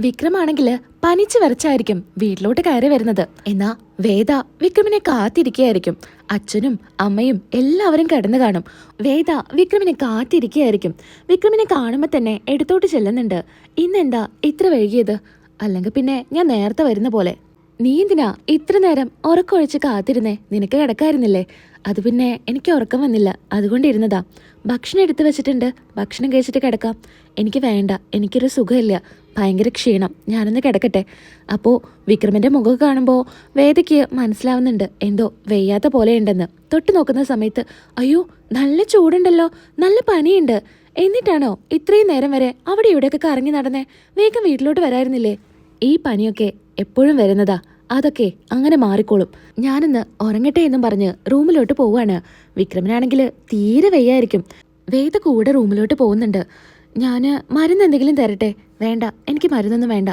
വിക്രമാണെങ്കിൽ പനിച്ചു വരച്ചായിരിക്കും വീട്ടിലോട്ട് കയറി വരുന്നത്. എന്നാ വേദ വിക്രമിനെ കാത്തിരിക്കുകയായിരിക്കും. അച്ഛനും അമ്മയും എല്ലാവരും കിടന്നു കാണും. വേദ വിക്രമിനെ കാത്തിരിക്കുകയായിരിക്കും. വിക്രമിനെ കാണുമ്പോൾ തന്നെ എടുത്തോട്ട് ചെല്ലുന്നുണ്ട്. ഇന്നെന്താ ഇത്ര വൈകിയത്? അല്ലെങ്കിൽ പിന്നെ ഞാൻ നേരത്തെ വരുന്ന പോലെ. നീ എന്തിനാ ഇത്ര നേരം ഉറക്കമൊഴിച്ച് കാത്തിരുന്നേ? നിനക്ക് കിടക്കായിരുന്നില്ലേ? അത് പിന്നെ എനിക്ക് ഉറക്കം വന്നില്ല. അതുകൊണ്ട് ഇരുന്നതാ. ഭക്ഷണം എടുത്തു വെച്ചിട്ടുണ്ട്. ഭക്ഷണം കഴിച്ചിട്ട് കിടക്കാം. എനിക്ക് വേണ്ട. എനിക്കൊരു സുഖമില്ല. ഭയങ്കര ക്ഷീണം. ഞാനൊന്ന് കിടക്കട്ടെ. അപ്പോൾ വിക്രമിന്റെ മുഖം കാണുമ്പോൾ വേദയ്ക്ക് മനസ്സിലാവുന്നുണ്ട്. എന്തോ വെയ്യാത്ത പോലെയുണ്ടെന്ന്. തൊട്ട് നോക്കുന്ന സമയത്ത് അയ്യോ നല്ല ചൂടുണ്ടല്ലോ. നല്ല പനിയുണ്ട്. എന്നിട്ടാണോ ഇത്രയും നേരം വരെ അവിടെ ഇവിടെയൊക്കെ കറങ്ങി നടന്നേ? വേഗം വീട്ടിലോട്ട് വരായിരുന്നില്ലേ? ഈ പനിയൊക്കെ എപ്പോഴും വരുന്നതാ. അതൊക്കെ അങ്ങനെ മാറിക്കോളും. ഞാനിന്ന് ഉറങ്ങട്ടെ എന്നും പറഞ്ഞ് റൂമിലോട്ട് പോവാണ് വിക്രമനാണെങ്കിൽ തീരെ വയ്യായിരിക്കും. വേദ കൂടെ റൂമിലോട്ട് പോകുന്നുണ്ട്. ഞാൻ മരുന്ന് എന്തെങ്കിലും തരട്ടെ? വേണ്ട എനിക്ക് മരുന്നൊന്നും വേണ്ട.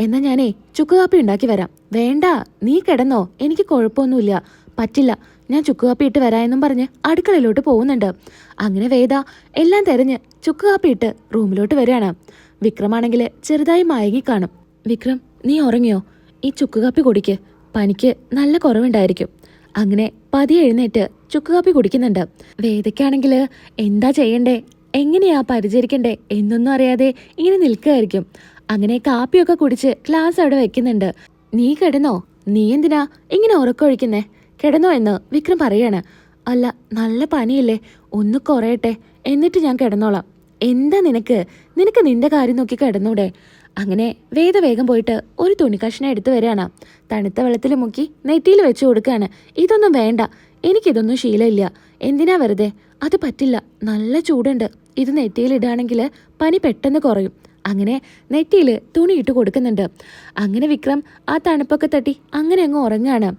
എന്നാൽ ഞാനേ ചുക്ക് കാപ്പി ഉണ്ടാക്കി വരാം. വേണ്ട നീ കിടന്നോ. എനിക്ക് കുഴപ്പമൊന്നുമില്ല. പറ്റില്ല. ഞാൻ ചുക്ക് കാപ്പി ഇട്ട് വരാ എന്നും പറഞ്ഞ് അടുക്കളയിലോട്ട് പോകുന്നുണ്ട്. അങ്ങനെ വേദ എല്ലാം തിരഞ്ഞ് ചുക്ക് കാപ്പി ഇട്ട് റൂമിലോട്ട് വരികയാണ്. വിക്രമാണെങ്കിൽ ചെറുതായി മയങ്ങി കാണും. വിക്രം നീ ഉറങ്ങിയോ? ഈ ചുക്ക് കാപ്പി കുടിക്ക്. പനിക്ക് നല്ല കുറവുണ്ടായിരിക്കും. അങ്ങനെ പതിയെ എഴുന്നേറ്റ് ചുക്ക് കാപ്പി കുടിക്കുന്നുണ്ട്. വേദയ്ക്കാണെങ്കിൽ എന്താ ചെയ്യണ്ടേ? എങ്ങനെയാ പരിചരിക്കണ്ടേ എന്നൊന്നും അറിയാതെ ഇങ്ങനെ നിൽക്കുകയായിരിക്കും. അങ്ങനെ കാപ്പിയൊക്കെ കുടിച്ച് ക്ലാസ് അവിടെ വെക്കുന്നുണ്ട്. നീ കിടന്നോ? നീ എന്തിനാ ഇങ്ങനെ ഉറക്കൊഴിക്കുന്നേ? കിടന്നോ എന്ന് വിക്രം പറയാണ്. അല്ല നല്ല പനിയില്ലേ ഒന്ന് കുറയട്ടെ. എന്നിട്ട് ഞാൻ കിടന്നോളാം. എന്താ നിനക്ക്? നിനക്ക് നിന്റെ കാര്യം നോക്കി കിടന്നൂടെ? അങ്ങനെ വേഗ വേഗം പോയിട്ട് ഒരു തുണിക്കഷ്ണം എടുത്തു വരികയാണ്. തണുത്ത വെള്ളത്തിൽ മുക്കി നെറ്റിയിൽ വെച്ച് കൊടുക്കുകയാണ്. ഇതൊന്നും വേണ്ട. എനിക്കിതൊന്നും ശീലമില്ല. എന്തിനാ വെറുതെ? അത് പറ്റില്ല. നല്ല ചൂടുണ്ട്. ഇത് നെറ്റിയിൽ ഇടുകയാണെങ്കിൽ പനി പെട്ടെന്ന് കുറയും. അങ്ങനെ നെറ്റിയിൽ തുണിയിട്ട് കൊടുക്കുന്നുണ്ട്. അങ്ങനെ വിക്രം ആ തണുപ്പൊക്കെ തട്ടി അങ്ങനെ അങ്ങ് ഉറങ്ങാണ്.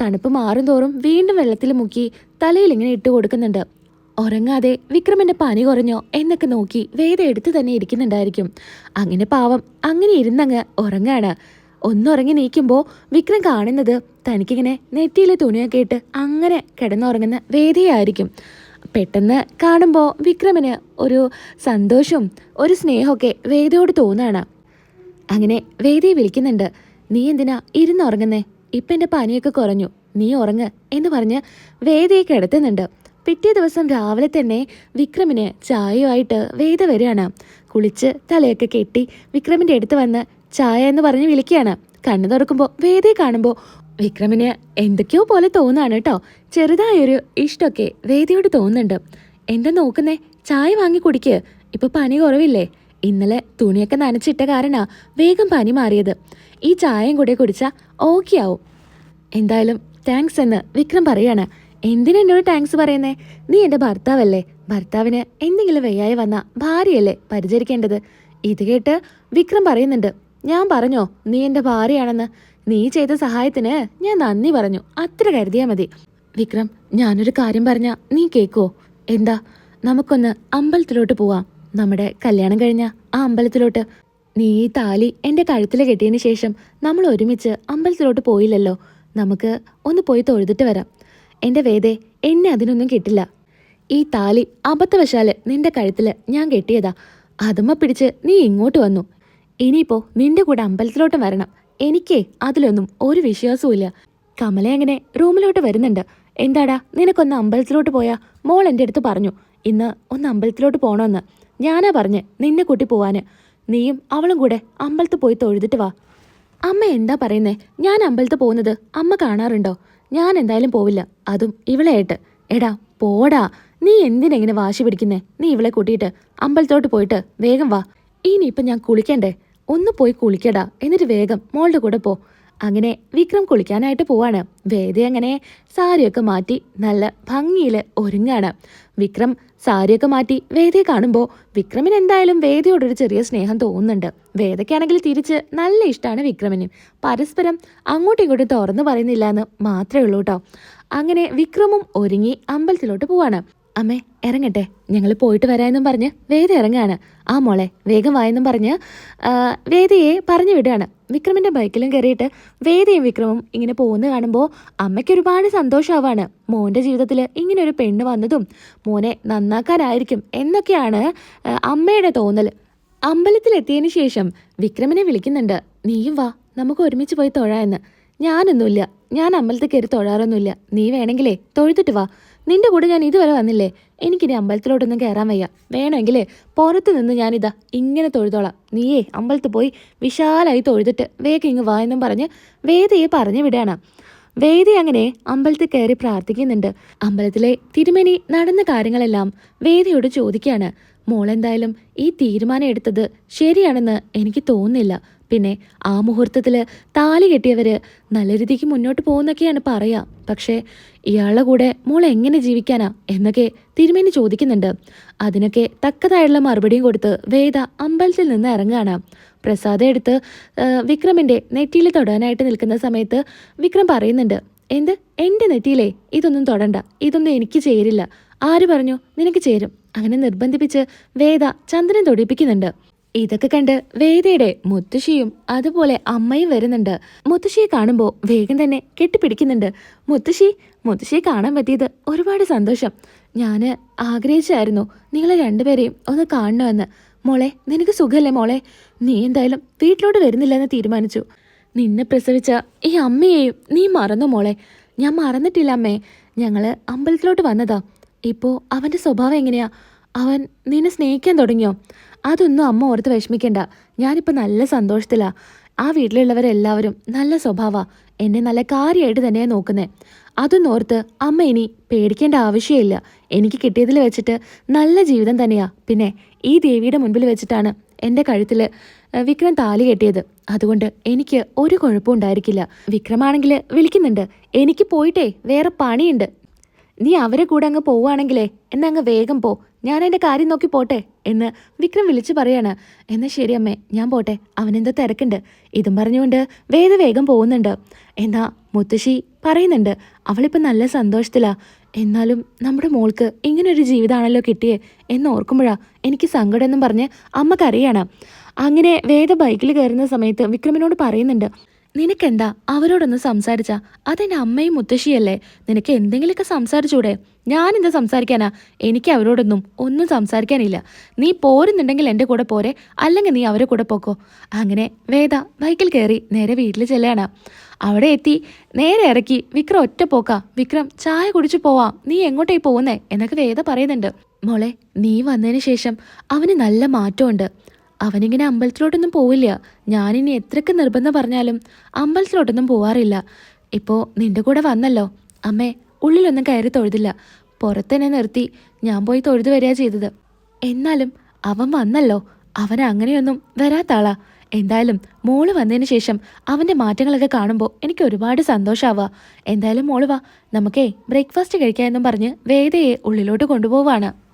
തണുപ്പ് മാറും തോറും വീണ്ടും വെള്ളത്തിൽ മുക്കി തലയിൽ ഇങ്ങനെ ഇട്ട് കൊടുക്കുന്നുണ്ട്. ഉറങ്ങാതെ വിക്രമിന്റെ പനി കുറഞ്ഞോ എന്നൊക്കെ നോക്കി വേദ എടുത്ത് തന്നെ ഇരിക്കുന്നുണ്ടായിരിക്കും. അങ്ങനെ പാവം അങ്ങനെ ഇരുന്നങ്ങ് ഉറങ്ങാണ്. ഒന്നുറങ്ങി നീക്കുമ്പോൾ വിക്രം കാണുന്നത് തനിക്കിങ്ങനെ നെറ്റിയിലെ തുണിയൊക്കെ ഇട്ട് അങ്ങനെ കിടന്നുറങ്ങുന്ന വേദയായിരിക്കും. പെട്ടെന്ന് കാണുമ്പോൾ വിക്രമിന് ഒരു സന്തോഷവും ഒരു സ്നേഹമൊക്കെ വേദയോട് തോന്നാണ്. അങ്ങനെ വേദിയെ വിളിക്കുന്നുണ്ട് നീ എന്തിനാ ഇരുന്നുറങ്ങുന്നേ ഇപ്പം എന്റെ പനിയൊക്കെ കുറഞ്ഞു നീ ഉറങ്ങ് എന്ന് പറഞ്ഞ് വേദിയെ കിടത്തുന്നുണ്ട്. പിറ്റേ ദിവസം രാവിലെ തന്നെ വിക്രമിന് ചായയുമായിട്ട് വേദ വരികയാണ്. കുളിച്ച് തലയൊക്കെ കെട്ടി വിക്രമിന്റെ അടുത്ത് വന്ന് ചായ എന്ന് പറഞ്ഞ് വിളിക്കുകയാണ്. കണ്ണു തുറക്കുമ്പോൾ വേദയെ കാണുമ്പോൾ വിക്രമിന് എന്തൊക്കെയോ പോലെ തോന്നാണ് കേട്ടോ ചെറുതായൊരു ഇഷ്ടമൊക്കെ വേദിയോട് തോന്നുന്നുണ്ട്. എന്താ നോക്കുന്നേ? ചായ വാങ്ങി കുടിക്ക്. ഇപ്പൊ പനി കുറവില്ലേ? ഇന്നലെ തുണിയൊക്കെ നനച്ചിട്ട കാരണാ വേഗം പനി മാറിയത്. ഈ ചായയും കൂടെ കുടിച്ചാൽ ഓക്കെ ആവും. എന്തായാലും താങ്ക്സ് എന്ന് വിക്രം പറയാണ്. എന്തിനാ എന്നോട് താങ്ക്സ് പറയുന്നേ? നീ എന്റെ ഭർത്താവല്ലേ? ഭർത്താവിന് എന്തെങ്കിലും വയ്യായി വന്ന ഭാര്യയല്ലേ പരിചരിക്കേണ്ടത്? ഇത് കേട്ട് വിക്രം പറയുന്നുണ്ട്. ഞാൻ പറഞ്ഞോ നീ എന്റെ ഭാര്യയാണെന്ന്. നീ ചെയ്ത സഹായത്തിന് ഞാൻ നന്ദി പറഞ്ഞു. അത്ര കരുതിയാ മതി. വിക്രം ഞാനൊരു കാര്യം പറഞ്ഞ നീ കേക്കോ? എന്താ? നമുക്കൊന്ന് അമ്പലത്തിലോട്ട് പോവാം. നമ്മുടെ കല്യാണം കഴിഞ്ഞ ആ അമ്പലത്തിലോട്ട്. നീ ഈ താലി എന്റെ കഴുത്തിൽ കെട്ടിയതിന് ശേഷം നമ്മൾ ഒരുമിച്ച് അമ്പലത്തിലോട്ട് പോയില്ലല്ലോ. നമുക്ക് ഒന്ന് പോയി തൊഴുതിട്ട് വരാം. എന്റെ വേദേ എന്നെ അതിനൊന്നും കിട്ടില്ല. ഈ താലി അബദ്ധവശാൽ നിന്റെ കഴുത്തിൽ ഞാൻ കെട്ടിയതാ. അതുമ്മ പിടിച്ച് നീ ഇങ്ങോട്ട് വന്നു. ഇനിയിപ്പോ നിന്റെ കൂടെ അമ്പലത്തിലോട്ട് വരണം. എനിക്കേ അതിലൊന്നും ഒരു വിശ്വാസവും ഇല്ല. കമല അങ്ങനെ റൂമിലോട്ട് വരുന്നുണ്ട്. എന്താടാ നിനക്കൊന്ന് അമ്പലത്തിലോട്ട് പോയാ? മോൾ എന്റെ അടുത്ത് പറഞ്ഞു ഇന്ന് ഒന്ന് അമ്പലത്തിലോട്ട് പോണോന്ന്. ഞാനാ പറഞ്ഞ് നിന്നെ കൂട്ടി പോവാന്. നീയും അവളും കൂടെ അമ്പലത്തിൽ പോയി തൊഴുതിട്ട് വാ. അമ്മ എന്താ പറയുന്നേ? ഞാൻ അമ്പലത്തിൽ പോകുന്നത് അമ്മ കാണാറുണ്ടോ? ഞാൻ എന്തായാലും പോവില്ല. അതും ഇവളെയായിട്ട് എടാ പോടാ. നീ എന്തിനെങ്ങനെ വാശി പിടിക്കുന്നേ? നീ ഇവളെ കൂട്ടിയിട്ട് അമ്പലത്തോട്ട് പോയിട്ട് വേഗം വാ. ഇനിയിപ്പം ഞാൻ കുളിക്കണ്ടേ? ഒന്ന് പോയി കുളിക്കടാ. എന്നിട്ട് വേഗം മോളുടെ കൂടെ പോ. അങ്ങനെ വിക്രം കുളിക്കാനായിട്ട് പോവാണ്. വേദ അങ്ങനെ സാരിയൊക്കെ മാറ്റി നല്ല ഭംഗിയിൽ ഒരുങ്ങാണ്. വിക്രം സാരിയൊക്കെ മാറ്റി വേദയെ കാണുമ്പോൾ വിക്രമിന് എന്തായാലും വേദയോടൊരു ചെറിയ സ്നേഹം തോന്നുന്നുണ്ട്. വേദയ്ക്കാണെങ്കിൽ തിരിച്ച് നല്ല ഇഷ്ടമാണ് വിക്രമിന്. പരസ്പരം അങ്ങോട്ടും ഇങ്ങോട്ടും തുറന്നു പറയുന്നില്ല എന്ന് മാത്രമേ ഉള്ളൂ കേട്ടോ അങ്ങനെ വിക്രമും ഒരുങ്ങി അമ്പലത്തിലോട്ട് പോവാണ്. അമ്മേ ഇറങ്ങട്ടെ ഞങ്ങൾ പോയിട്ട് വരാമെന്നും പറഞ്ഞ് വേദ ഇറങ്ങാണ്. ആ മോളെ വേഗം വായെന്നും പറഞ്ഞ് വേദിയെ പറഞ്ഞു വിടുകയാണ്. വിക്രമിന്റെ ബൈക്കിലും കയറിയിട്ട് വേദയും വിക്രമും ഇങ്ങനെ പോകുന്ന കാണുമ്പോൾ അമ്മയ്ക്ക് ഒരുപാട് സന്തോഷമാവാണ് മോന്റെ ജീവിതത്തിൽ ഇങ്ങനെ ഒരു പെണ്ണ് വന്നതും മോനെ നന്നാക്കാനായിരിക്കും എന്നൊക്കെയാണ് അമ്മയുടെ തോന്നൽ അമ്പലത്തിലെത്തിയതിനു ശേഷം വിക്രമിനെ വിളിക്കുന്നുണ്ട്. നീയും വാ നമുക്ക് ഒരുമിച്ച് പോയി തൊഴാന്ന് ഞാനൊന്നുമില്ല ഞാൻ അമ്പലത്തിൽ കയറി തൊഴാറൊന്നുമില്ല. നീ വേണമെങ്കിലേ തൊഴുതിട്ട് വാ. നിന്റെ കൂടെ ഞാൻ ഇതുവരെ വന്നില്ലേ? എനിക്കിനി അമ്പലത്തിലോട്ടൊന്നും കയറാൻ വയ്യ. വേണമെങ്കിലേ പുറത്ത് നിന്ന് ഞാനിതാ ഇങ്ങനെ തൊഴുതോളാം. നീയേ അമ്പലത്തിൽ പോയി വിശാലായി തൊഴുതിട്ട് വേഗം ഇങ്ങ് വാ എന്നും പറഞ്ഞ് വേദയെ പറഞ്ഞു വിടുകയാണ് വേദി അങ്ങനെ അമ്പലത്തിൽ കയറി പ്രാർത്ഥിക്കുന്നുണ്ട്. അമ്പലത്തിലെ തിരുമേനി നടന്ന കാര്യങ്ങളെല്ലാം വേദിയോട് ചോദിക്കുകയാണ്. മോളെന്തായാലും ഈ തീരുമാനം എടുത്തത് ശരിയാണെന്ന് എനിക്ക് തോന്നുന്നില്ല. പിന്നെ ആ മുഹൂർത്തത്തിൽ താലി കെട്ടിയവർ നല്ല രീതിക്ക് മുന്നോട്ട് പോകുന്നൊക്കെയാണ് പറയുക പക്ഷേ ഇയാളുടെ കൂടെ മോൾ എങ്ങനെ ജീവിക്കാനാ എന്നൊക്കെ തിരുമേനി ചോദിക്കുന്നുണ്ട്. അതിനൊക്കെ തക്കതായുള്ള മറുപടിയും കൊടുത്ത് വേദ അമ്പലത്തിൽ നിന്ന് ഇറങ്ങുകയാണ് പ്രസാദം എടുത്ത് വിക്രമിന്റെ നെറ്റിയിൽ തൊടാനായിട്ട് നിൽക്കുന്ന സമയത്ത് വിക്രം പറയുന്നുണ്ട് എന്ത്? എന്റെ നെറ്റിയിലേ? ഇതൊന്നും തൊടണ്ട. ഇതൊന്നും എനിക്ക് ചേരില്ല. ആര് പറഞ്ഞു? നിനക്ക് ചേരും. അങ്ങനെ നിർബന്ധിപ്പിച്ച് വേദ ചന്ദ്രൻ തൊടിപ്പിക്കുന്നുണ്ട്. ഇതൊക്കെ കണ്ട് വേദയുടെ മുത്തശ്ശിയും അതുപോലെ അമ്മയും വരുന്നുണ്ട്. മുത്തശ്ശിയെ കാണുമ്പോൾ വേഗം തന്നെ കെട്ടിപ്പിടിക്കുന്നുണ്ട്. മുത്തശ്ശി മുത്തശ്ശിയെ കാണാൻ പറ്റിയത് ഒരുപാട് സന്തോഷം. ഞാൻ ആഗ്രഹിച്ചായിരുന്നു നിങ്ങളെ രണ്ടുപേരെയും ഒന്ന് കാണണമെന്ന്. മോളെ നിനക്ക് സുഖമല്ലേ മോളെ? നീ എന്തായാലും വീട്ടിലോട്ട് വരുന്നില്ലെന്ന് തീരുമാനിച്ചു. നിന്നെ പ്രസവിച്ച ഈ അമ്മയെയും നീ മറന്നു മോളെ? ഞാൻ മറന്നിട്ടില്ല അമ്മേ. ഞങ്ങൾ അമ്പലത്തിലോട്ട് വന്നതാ. ഇപ്പോ അവന്റെ സ്വഭാവം എങ്ങനെയാ? അവൻ നിന്നെ സ്നേഹിക്കാൻ തുടങ്ങിയോ? അതൊന്നും അമ്മ ഓർത്ത് വിഷമിക്കണ്ട. ഞാനിപ്പോൾ നല്ല സന്തോഷത്തിലാ. ആ വീട്ടിലുള്ളവരെല്ലാവരും നല്ല സ്വഭാവ. എന്നെ നല്ല കാര്യമായിട്ട് തന്നെയാണ് നോക്കുന്നേ. അതൊന്നും ഓർത്ത് അമ്മ ഇനി പേടിക്കേണ്ട ആവശ്യമില്ല. എനിക്ക് കിട്ടിയതിൽ വെച്ചിട്ട് നല്ല ജീവിതം തന്നെയാ. പിന്നെ ഈ ദേവിയുടെ മുൻപിൽ വെച്ചിട്ടാണ് എന്റെ കഴുത്തിൽ വിക്രം താലി കെട്ടിയത്. അതുകൊണ്ട് എനിക്ക് ഒരു കുഴപ്പവും ഉണ്ടായിരിക്കില്ല. വിക്രമാണെങ്കിൽ വിളിക്കുന്നുണ്ട്. എനിക്ക് പോയിട്ടേ വേറെ പണിയുണ്ട്. നീ അവരെ കൂടെ അങ്ങ് പോവുകയാണെങ്കിലേ എന്നങ്ങ് വേഗം പോ. ഞാൻ എന്റെ കാര്യം നോക്കി പോട്ടെ എന്ന് വിക്രം വിളിച്ചു പറയാണ്. എന്നാ ശരി അമ്മേ ഞാൻ പോട്ടെ. അവനെന്തോ തിരക്കുണ്ട്. ഇതും പറഞ്ഞുകൊണ്ട് വേദ വേഗം പോകുന്നുണ്ട്. എന്നാ മുത്തശ്ശി പറയുന്നുണ്ട് അവളിപ്പോൾ നല്ല സന്തോഷത്തിലാ. എന്നാലും നമ്മുടെ മോൾക്ക് ഇങ്ങനൊരു ജീവിതമാണല്ലോ കിട്ടിയേ എന്ന് ഓർക്കുമ്പോഴാ എനിക്ക് സങ്കടമെന്നും പറഞ്ഞ് അമ്മക്കറിയാണ് അങ്ങനെ വേദ ബൈക്കിൽ കയറുന്ന സമയത്ത് വിക്രമിനോട് പറയുന്നുണ്ട് നിനക്കെന്താ? അവരോടൊന്ന് സംസാരിച്ച. അതെന്റെ അമ്മയും മുത്തശ്ശിയല്ലേ? നിനക്ക് എന്തെങ്കിലുമൊക്കെ സംസാരിച്ചൂടെ? ഞാൻ എന്താ സംസാരിക്കാനാ? എനിക്ക് അവരോടൊന്നും ഒന്നും സംസാരിക്കാനില്ല. നീ പോരുന്നുണ്ടെങ്കിൽ എന്റെ കൂടെ പോരെ. അല്ലെങ്കിൽ നീ അവരെ കൂടെ പോക്കോ. അങ്ങനെ വേദ ബൈക്കിൽ കയറി നേരെ വീട്ടിൽ ചെല്ലാണ അവിടെ എത്തി. നേരെ ഇറക്കി. വിക്രം ഒറ്റ പോക്കാ. വിക്രം ചായ കുടിച്ചു പോവാം. നീ എങ്ങോട്ടേ പോകുന്നേ? എന്നൊക്കെ വേദ പറയുന്നുണ്ട്. മോളെ നീ വന്നതിന് ശേഷം അവന് നല്ല മാറ്റമുണ്ട്. അവനിങ്ങനെ അമ്പലത്തിലോട്ടൊന്നും പോവില്ല. ഞാനിനി എത്രക്ക് നിർബന്ധം പറഞ്ഞാലും അമ്പലത്തിലോട്ടൊന്നും പോവാറില്ല. ഇപ്പോൾ നിന്റെ കൂടെ വന്നല്ലോ. അമ്മേ ഉള്ളിലൊന്നും കയറി തൊഴുതില്ല. പുറത്തന്നെ നിർത്തി ഞാൻ പോയി തൊഴുതു വരിക ചെയ്തത്. എന്നാലും അവൻ വന്നല്ലോ. അവൻ അങ്ങനെയൊന്നും വരാത്താളാ എന്തായാലും മോൾ വന്നതിന് ശേഷം അവന്റെ മാറ്റങ്ങളൊക്കെ കാണുമ്പോൾ എനിക്ക് ഒരുപാട് സന്തോഷമാവുക എന്തായാലും മോൾ വാ നമുക്കേ ബ്രേക്ക്ഫാസ്റ്റ് കഴിക്കാമെന്നും പറഞ്ഞ് വേദയെ ഉള്ളിലോട്ട് കൊണ്ടുപോവാണ്.